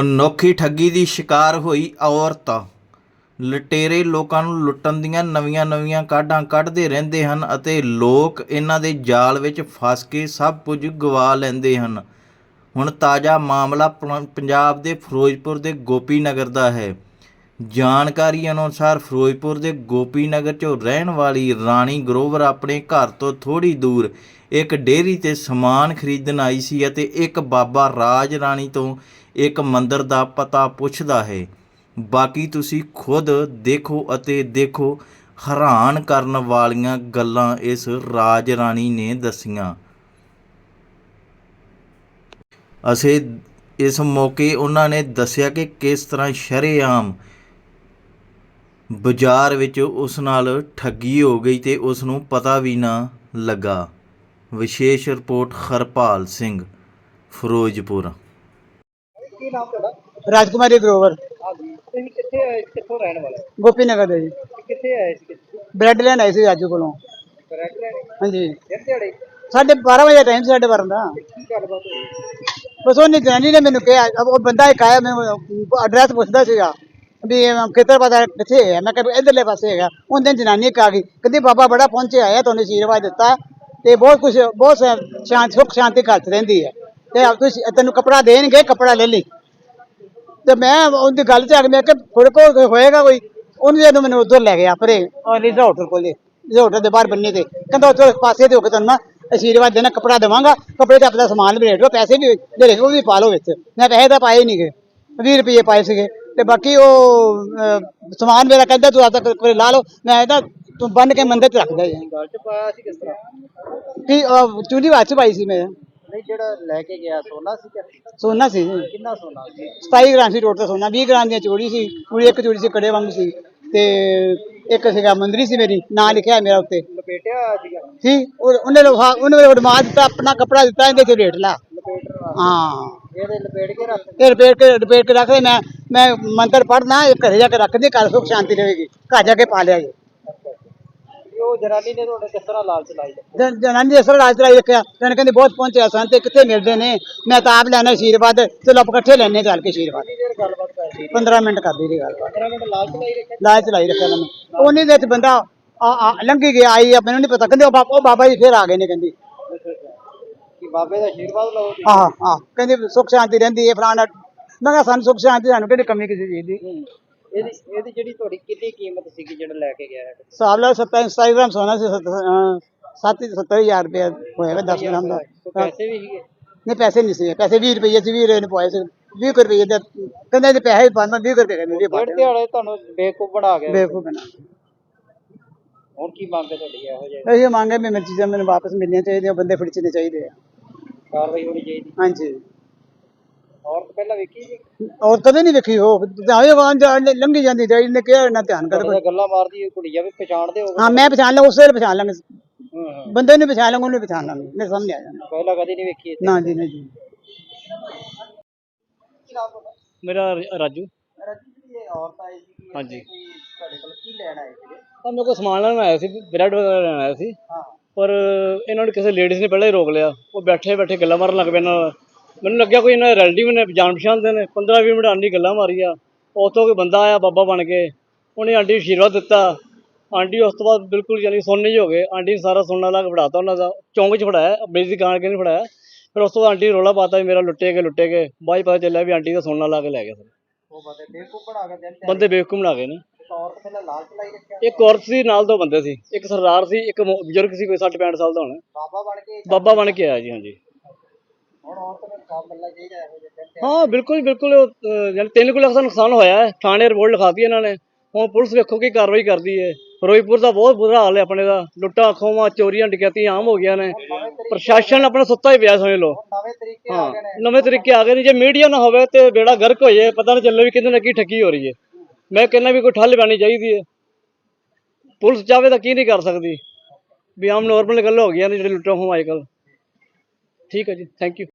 ਅਨੋਖੀ ਠੱਗੀ ਦੀ ਸ਼ਿਕਾਰ ਹੋਈ ਔਰਤ। ਲਟੇਰੇ ਲੋਕਾਂ ਨੂੰ ਲੁੱਟਣ ਦੀਆਂ ਨਵੀਆਂ-ਨਵੀਆਂ ਕਾਢਾਂ ਕੱਢਦੇ ਰਹਿੰਦੇ ਹਨ ਅਤੇ ਲੋਕ ਇਹਨਾਂ ਦੇ ਜਾਲ ਵਿੱਚ ਫਸ ਕੇ ਸਭ ਕੁਝ ਗਵਾ ਲੈਂਦੇ ਹਨ। ਹੁਣ ਤਾਜ਼ਾ ਮਾਮਲਾ ਪ- ਪੰਜਾਬ ਦੇ ਫਿਰੋਜ਼ਪੁਰ ਦੇ ਗੋਪੀਨਗਰ ਦਾ ਹੈ। ਜਾਣਕਾਰੀ ਅਨੁਸਾਰ ਫਿਰੋਜ਼ਪੁਰ ਦੇ ਗੋਪੀਨਗਰ 'ਚੋਂ ਰਹਿਣ ਵਾਲੀ ਰਾਣੀ ਗਰੋਵਰ ਆਪਣੇ ਘਰ ਤੋਂ ਥੋੜੀ ਦੂਰ ਇੱਕ ਡੇਅਰੀ ਤੇ ਸਮਾਨ ਖਰੀਦਣ ਆਈ ਸੀ ਅਤੇ ਇੱਕ ਬਾਬਾ ਰਾਜ ਰਾਣੀ ਤੋਂ ਇੱਕ ਮੰਦਰ ਦਾ ਪਤਾ ਪੁੱਛਦਾ ਹੈ। ਬਾਕੀ ਤੁਸੀਂ ਖੁਦ ਦੇਖੋ ਅਤੇ ਦੇਖੋ, ਹੈਰਾਨ ਕਰਨ ਵਾਲੀਆਂ ਗੱਲਾਂ ਇਸ ਰਾਜ ਰਾਣੀ ਨੇ ਦੱਸੀਆਂ। ਅਸੀਂ ਇਸ ਮੌਕੇ ਉਹਨਾਂ ਨੇ ਦੱਸਿਆ ਕਿ ਕਿਸ ਤਰ੍ਹਾਂ ਸ਼ਰੇਆਮ ਬਾਜ਼ਾਰ ਵਿੱਚ ਉਸ ਨਾਲ ਠੱਗੀ ਹੋ ਗਈ ਤੇ ਉਸ ਨੂੰ ਪਤਾ ਵੀ ਨਾ ਲੱਗਾ। ਵਿਸ਼ੇਸ਼ ਰਿਪੋਰਟ ਹਰਪਾਲ ਸਿੰਘ ਫਿਰੋਜ਼ਪੁਰ। ਕੀ ਨਾਮ ਤੁਹਾਡਾ? ਰਾਜਕੁਮਾਰੀ ਗਰੋਵਰ। ਹਾਂਜੀ। ਤੁਸੀਂ ਕਿੱਥੇ ਆਏ ਕਿੱਥੋਂ ਰਹਿਣ ਵਾਲੇ ਗੋਪੀ ਨਗਰ ਦੇ ਜੀ। ਕਿੱਥੇ ਆਏ ਸੀ? ਕਿੱਥੇ? ਬ੍ਰੈਡ ਲੈਣ ਆਏ ਸੀ ਰਾਜੂ ਕੋਲੋਂ। ਕਰੈਕਟ ਲੈਣੇ? ਹਾਂਜੀ। ਫਿਰ ਦਿਹਾੜੇ? ਸਾਢੇ 12 ਵਜੇ ਟਾਈਮ ਸਾਡੇ ਵਰਨ ਦਾ। ਕੀ ਗੱਲਬਾਤ ਹੋਈ? ਬਸ ਉਹਨੇ ਜਨਾਨੀ ਨੇ ਮੈਨੂੰ ਕਿਹਾ ਉਹ ਬੰਦਾ ਇੱਕ ਆਇਆ ਮੈਨੂੰ ਐਡਰੈਸ ਪੁੱਛਦਾ ਸੀਗਾ। ਵੀ ਇਹ ਖੇਤਰ ਪਤਾ ਕਿੱਥੇ ਹੈ। ਮੈਂ ਕਿਹਾ ਵੀ ਇਧਰਲੇ ਪਾਸੇ ਹੈਗਾ। ਉਹਦੇ ਜਨਾਨੀ ਇੱਕ ਆ ਗਈ। ਕਹਿੰਦੀ, ਬਾਬਾ ਬੜਾ ਪਹੁੰਚਿਆ ਆਇਆ, ਤੁਹਾਨੂੰ ਆਸ਼ੀਰਵਾਦ ਦਿੱਤਾ ਤੇ ਬਹੁਤ ਕੁਝ ਬਹੁਤ ਸ਼ਾਂਤ, ਸੁੱਖ ਸ਼ਾਂਤੀ ਘਰ 'ਚ ਰਹਿੰਦੀ ਹੈ। ਤੇ ਆਪ ਤੁਸੀਂ ਤੈਨੂੰ ਕਪੜਾ ਦੇਣਗੇ, ਕਪੜਾ ਲੈ ਲਈ। ਤੇ ਮੈਂ ਉਹਦੀ ਗੱਲ 'ਚ ਆ ਕੇ ਮੈਂ ਕਿਹਾ ਥੋੜੇ ਕੋਲ ਹੋਏਗਾ ਕੋਈ? ਉਹਨੇ ਜਦੋਂ ਮੈਨੂੰ ਉਧਰ ਲੈ ਗਿਆ ਪਰੇ ਉਹ ਹੋਟਲ ਕੋਲੇ ਲੀਜ਼ਾ ਦੇ ਬਾਹਰ ਬੰਨੇ ਤੇ। ਕਹਿੰਦਾ, ਉੱਥੇ ਪਾਸੇ ਤੇ ਹੋ ਕੇ ਤੁਹਾਨੂੰ ਮੈਂ ਆਸ਼ੀਰਵਾਦ ਦੇਣਾ, ਕਪੜਾ ਦੇਵਾਂਗਾ। ਕੱਪੜੇ ਤੇ ਆਪਣਾ ਸਮਾਨ ਵੀ ਰੇਟ ਲਓ ਪੈਸੇ ਵੀ ਜਿਹੜੇ ਉਹ ਵੀ ਪਾ ਲਓ ਵਿੱਚ। ਮੈਂ ਪੈਸੇ ਤਾਂ ਪਾਏ ਨਹੀਂ ਗਏ 20 ਰੁਪਏ ਪਾਏ ਸੀਗੇ। ਤੇ ਬਾਕੀ ਉਹ ਸਮਾਨ ਮੇਰਾ ਕਹਿੰਦਾ ਤੂੰ ਆਪਦਾ ਕੱਪੜੇ ਲਾ ਲਓ ਮੈਂ ਇਹਦਾ ਤੂੰ ਬੰਨ ਕੇ ਮੰਦਰ 'ਚ ਰੱਖਦਾ ਜੀ। ਗੱਲ ਚ ਪਾਇਆ ਸੀ ਕਿਸ ਤਰ੍ਹਾਂ? ਕੀ ਅਹ, ਚੂੜੀ ਵਾਚ ਪਾਈ ਸੀ ਮੈਂ। ਨਹੀਂ ਜਿਹੜਾ ਲੈ ਕੇ ਗਿਆ ਸੋਨਾ ਸੀ ਕਿ? ਸੋਨਾ ਸੀ। ਜੀ ਕਿੰਨਾ ਸੋਨਾ ਸੀ? 27 ਗ੍ਰਾਮ ਸੀ ਟੋਟਲ ਸੋਨਾ 20 ਗ੍ਰਾਮ ਦੀਆਂ ਚੂੜੀ ਸੀ ਪੂਰੀ ਇੱਕ ਚੂੜੀ ਸੀ ਕੜੇ ਵਾਂਗ ਸੀ। ਤੇ ਇੱਕ ਸੀਗਾ ਮੰਦਰੀ ਸੀ ਮੇਰੀ ਨਾਂ ਲਿਖਿਆ ਹੈ ਮੇਰਾ ਉੱਤੇ। ਲਪੇਟਿਆ ਸੀਗਾ? ਸੀ ਉਹ- ਉਹਨੇ ਲੋਹਾ ਉਹਨੇ ਉਡਮਾ ਦਿੱਤਾ ਆਪਣਾ ਕੱਪੜਾ ਦਿੱਤਾ ਇਹਦੇ ਚ ਰੇਟ ਲਾ। ਲਪੇਟ ਹਾਂ। ਇਹਦੇ ਲਪੇਟ ਕੇ ਰੱਖ ਇਹ ਰਿਪੇਅਰ ਕੇ ਰਿਪੇਅਰ ਕੇ ਰੱਖ ਦੇ ਮੈਂ ਮੈਂ ਮੰਦਰ ਪੜਨਾ ਘਰੇ ਜਾ ਕੇ ਰੱਖਦੀ ਘਰ ਸੁਖ ਸ਼ਾਂਤੀ ਰਹੇਗੀ। ਘਰ ਜਾ ਕੇ ਪਾ ਲਿਆ ਜੀ ਉਹ ਜਨਾਨੀ ਨੇ ਤੁਹਾਡੇ ਕਿਸ ਤਰ੍ਹਾਂ ਲਾਲਚ ਲਾਈ ਜਨ- ਜਨਾਨੀ ਇਸ ਰਾਜ ਚਲਾਈ ਰੱਖਿਆ। ਤੇ ਕਹਿੰਦੇ ਬਹੁਤ ਪਹੁੰਚਿਆ ਸਨ ਤੇ ਕਿੱਥੇ ਮਿਲਦੇ ਨੇ? ਮੈਂ ਤਾਂ ਆਪ ਲੈਣਾ ਆਸ਼ੀਰਵਾਦ ਚਲੋ ਆਪਾਂ ਇਕੱਠੇ ਲੈਣੇ ਚੱਲ ਕੇ ਆਸ਼ੀਰਵਾਦ ਕਿੰਨੀ ਦੇਰ ਗੱਲਬਾਤ ਕਰ ਸੀ 15 ਮਿੰਟ ਕਰਦੀ ਰਹੀ ਗੱਲ 15 ਮਿੰਟ ਲਾਲਚ ਲਾਈ ਰੱਖਿਆ? ਚਲਾਈ ਰੱਖਿਆ ਉਹਨੇ ਦੇ ਵਿੱਚ ਬੰਦਾ ਲੰਘੀ ਗਿਆ ਆਈ ਮੈਨੂੰ ਨਹੀਂ ਪਤਾ। ਕਹਿੰਦੇ ਉਹ ਬਾਬਾ ਜੀ ਫੇਰ ਆ ਗਏ ਨੇ ਕਹਿੰਦੀ। ਬਾਬੇ ਦਾ ਆਸ਼ੀਰਵਾਦ ਲਓ ਜੀ। ਆਹ ਆਹ ਕਹਿੰਦੀ ਸੁਖ ਸ਼ਾਂਤੀ ਰਹਿੰਦੀ ਹੈ ਫਲਾਣਾ ਮੈਂ ਕਿਹਾ ਸਾਨੂੰ ਸੁਖ ਸ਼ਾਂਤੀ ਸਾਨੂੰ ਕਿਹੜੀ ਕਮੀ ਕਿਸੇ ਚੀਜ਼ ਦੀ? ਹੂੰ। ਇਹਦੀ ਇਹਦੀ ਜਿਹੜੀ ਤੁਹਾਡੀ ਕਿੰਨੀ ਕੀਮਤ ਸੀਗੀ ਜਿਹੜਾ ਲੈ ਕੇ ਗਿਆ ਹੈ ਹਿਸਾਬ ਲਾ 27 27 ਗ੍ਰਾਮ ਸੋਨਾ ਸੀ 7 70000 ਰੁਪਏ ਹੋਏਗਾ 10 ਗ੍ਰਾਮ ਦਾ। ਕੋਈ ਪੈਸੇ ਵੀ ਸੀਗੇ? ਨਹੀਂ ਪੈਸੇ ਨਹੀਂ ਸੀ ਪੈਸੇ 20 ਰੁਪਏ ਸੀ 20 ਰੁਪਏ ਨੇ ਪਵਾਏ ਸੀ। 20 ਰੁਪਏ ਦੇ ਕਹਿੰਦੇ ਇਹਦੇ ਪੈਸੇ ਪਾਣਾ 20 ਰੁਪਏ ਕਹਿੰਦੇ ਵੀ ਡੇਢ ਦਿਹਾੜੇ ਤੁਹਾਨੂੰ ਬੇਵਕੂਫ ਬਣਾ ਗਿਆ ਬੇਵਕੂਫ ਬਣਾ ਹੁਣ ਕੀ ਮੰਗ ਹੈ ਤੁਹਾਡੀ ਇਹੋ ਜਿਹੀ? ਇਹ ਮੰਗੇ ਵੀ ਮੇਰੀ ਚੀਜ਼ਾਂ ਮੈਨੂੰ ਵਾਪਸ ਮਿਲਣੀਆਂ ਚਾਹੀਦੀਆਂ ਬੰਦੇ ਫੜਚਣੇ ਚਾਹੀਦੇ ਆ। ਕਾਰਵਾਈ ਹੋਣੀ ਚਾਹੀਦੀ। ਹਾਂਜੀ। ਔਰਤ ਪਹਿਲਾਂ ਵੇਖੀ ਜੀ? ਔਰ ਕਦੇ ਨਹੀਂ ਵੇਖੀ ਉਹ। ਜਾਵੇ ਵਾਂ ਲੰਘੀ ਜਾਂਦੀ ਜਾਈ ਨੇ ਕਿਹਾ ਨਾ ਧਿਆਨ ਕਰ। ਤੁਹਾਡੇ ਨਾਲ ਗੱਲਾਂ ਮਾਰਦੀ ਹੋਈ ਕੁੜੀ ਆ ਵੀ ਪਛਾਣਦੇ ਹੋ ਹਾਂ ਮੈਂ ਪਛਾਣ ਲਾਂ ਉਸੇ ਵੇਲੇ ਪਛਾਣ ਲਾਂਗੇ ਹੂੰ ਹੂੰ। ਬੰਦੇ ਨੂੰ ਪਛਾਣ ਲਾਂਗੇ ਉਹਨੂੰ ਪਛਾਣ ਲਾਂਗੇ ਮੇਰੇ ਸਾਹਮਣੇ ਆ ਜਾਣਾ। ਪਹਿਲਾਂ ਕਦੀ ਨਹੀਂ ਵੇਖੀ ਇੱਥੇ। ਨਾ ਜੀ ਨਾ ਜੀ। ਮੇਰਾ ਰ- ਰਾਜੂ। ਰਾਜੀ ਜੀ ਇਹ ਔਰਤ ਆਈ ਸੀ ਹਾਂਜੀ। ਤੁਹਾਡੇ ਕੋਲ ਕੀ ਲੈਣ ਆਏ ਸੀਗੇ? ਤਾਂ ਮੇਰੇ ਕੋਲ ਸਮਾਨ ਲੈਣ ਆਇਆ ਸੀ ਬ੍ਰੈਡ ਵਗੈਰਾ ਲੈਣ ਆਇਆ ਸੀ। ਹਾਂ। ਪਰ ਇਹਨਾਂ ਨੇ ਕਿਸੇ ਲੇਡੀਜ਼ ਨੇ ਪਹਿਲਾਂ ਹੀ ਰੋਕ ਲਿਆ। ਉਹ ਬੈਠੇ ਬੈਠੇ ਗੱਲਾਂ ਮਾਰਨ ਲੱਗ ਪਏ ਇਹਨਾਂ ਨਾਲ। ਮੈਨੂੰ ਲੱਗਿਆ ਕੋਈ ਇਹਨਾਂ ਦੇ ਰਿਲੇਟਿਵ ਨੇ ਜਾਣ ਪਛਾਣ ਦੇ ਨੇ। 15 20 ਮਿੰਟ ਆਂਟੀ ਗੱਲਾਂ ਮਾਰੀਆਂ। ਉਤੋਂ ਕੋਈ ਬੰਦਾ ਆਇਆ ਬਾਬਾ ਬਣ ਕੇ। ਉਹਨੇ ਆਂਟੀ ਨੂੰ ਆਸ਼ੀਰਵਾਦ ਦਿੱਤਾ। ਆਂਟੀ ਉਸ ਤੋਂ ਬਾਅਦ ਬਿਲਕੁਲ ਯਾਨੀ ਸੋਨੇ ਜਿਹੇ ਹੋ ਗਏ। ਆਂਟੀ ਸਾਰਾ ਸੋਨਾ ਲਾ ਕੇ ਫੜਾਤਾ ਉਹਨਾਂ ਦਾ। ਚੌਂਕ 'ਚ ਫੜਾਇਆ ਬੇਜ ਦੀ ਦੁਕਾਨ ਕੇ ਨਹੀਂ ਫੜਾਇਆ ਫਿਰ ਉਸ ਤੋਂ ਬਾਅਦ ਆਂਟੀ ਰੌਲਾ ਪਾਤਾ ਵੀ ਮੇਰਾ ਲੁੱਟੇ ਗਏ ਲੁੱਟੇ ਗਏ। ਬਾਅਦ ਪਤਾ ਚੱਲਿਆ ਵੀ ਆਂਟੀ ਦਾ ਸੋਨਾ ਲਾ ਕੇ ਲੈ ਗਏ ਸਾਰੇ। ਉਹ ਬੰਦੇ ਬੇਵਕੂਫ ਬਣਾ ਕੇ ਬੰਦੇ ਬੇਵਕੂਫ ਬਣਾ ਗਏ ਨੇ। ਔਰਤ ਪਹਿਲਾਂ ਲਾਲਚ ਲਾਈ ਰੱਖਿਆ। ਇੱਕ ਔਰਤ ਸੀ ਨਾਲ ਦੋ ਬੰਦੇ ਸੀ। ਇੱਕ ਸਰਦਾਰ ਸੀ ਇੱਕ ਮੋ- ਬਜ਼ੁਰਗ ਸੀ ਕੋਈ 60 65 ਸਾਲ ਦਾ ਹੋਣਾ। ਬਾਬਾ ਬਣ ਕੇ ਬਾਬਾ ਬਣ ਕੇ ਆਇਆ ਜੀ ਹਾਂਜੀ। ਹੁਣ ਔਰਤ ਨੂੰ ਇਨਸਾਫ ਮਿਲਣਾ ਚਾਹੀਦਾ ਇਹੋ ਜਿਹੇ ਦਿਨ ਤੇ ਹਾਂ ਬਿਲਕੁਲ ਬਿਲਕੁਲ। ਅਹ, ਯਾਨੀ 3 ਕੁ ਲੱਖ ਦਾ ਨੁਕਸਾਨ ਹੋਇਆ ਹੈ। ਥਾਣੇ ਰਿਪੋਰਟ ਲਿਖਾਤੀ ਇਹਨਾਂ ਨੇ। ਹੁਣ ਪੁਲਿਸ ਵੇਖੋ ਕੀ ਕਾਰਵਾਈ ਕਰਦੀ ਹੈ। ਫਿਰੋਜ਼ਪੁਰ ਦਾ ਬਹੁਤ ਬੁਰਾ ਹਾਲ ਹੈ ਆਪਣੇ ਦਾ। ਲੁੱਟਾਂ ਖੋਵਾਂ ਚੋਰੀਆਂ ਡਕੈਤੀਆਂ ਆਮ ਹੋ ਗਈਆਂ ਨੇ। ਪ੍ਰਸ਼ਾਸਨ ਆਪਣਾ ਸੁੱਤਾ ਹੀ ਪਿਆ ਸਮਝ ਲਓ। ਨਵੇਂ ਤਰੀਕੇ ਆ ਹਾਂ ਗਏ ਨੇ। ਨਵੇਂ ਤਰੀਕੇ ਆ ਗਏ ਨੇ। ਜੇ ਮੀਡੀਆ ਨਾ ਹੋਵੇ ਤੇ ਬੇੜਾ ਗਰਕ ਹੋ ਜਾਏ। ਪਤਾ ਨਾ ਚੱਲੇ ਵੀ ਕਿਤੇ ਨਾ ਕੀ ਠੱਗੀ ਹੋ ਰਹੀ ਹੈ। ਮੈਂ ਕਹਿੰਦਾ ਵੀ ਕੋਈ ਠੱਲ ਪੈਣੀ ਚਾਹੀਦੀ ਹੈ। ਪੁਲਿਸ ਚਾਹਵੇ ਤਾਂ ਕੀ ਨਹੀਂ ਕਰ ਸਕਦੀ। ਵੀ ਆਮ ਨੋਰਮਲ ਗੱਲ ਹੋ ਗਈਆਂ ਨੇ ਜਿਹੜੇ ਲੁੱਟਾਂ ਖੋਵਾਂ ਅੱਜ ਕੱਲ੍ਹ। ਠੀਕ ਹੈ ਜੀ ਥੈਂਕ ਯੂ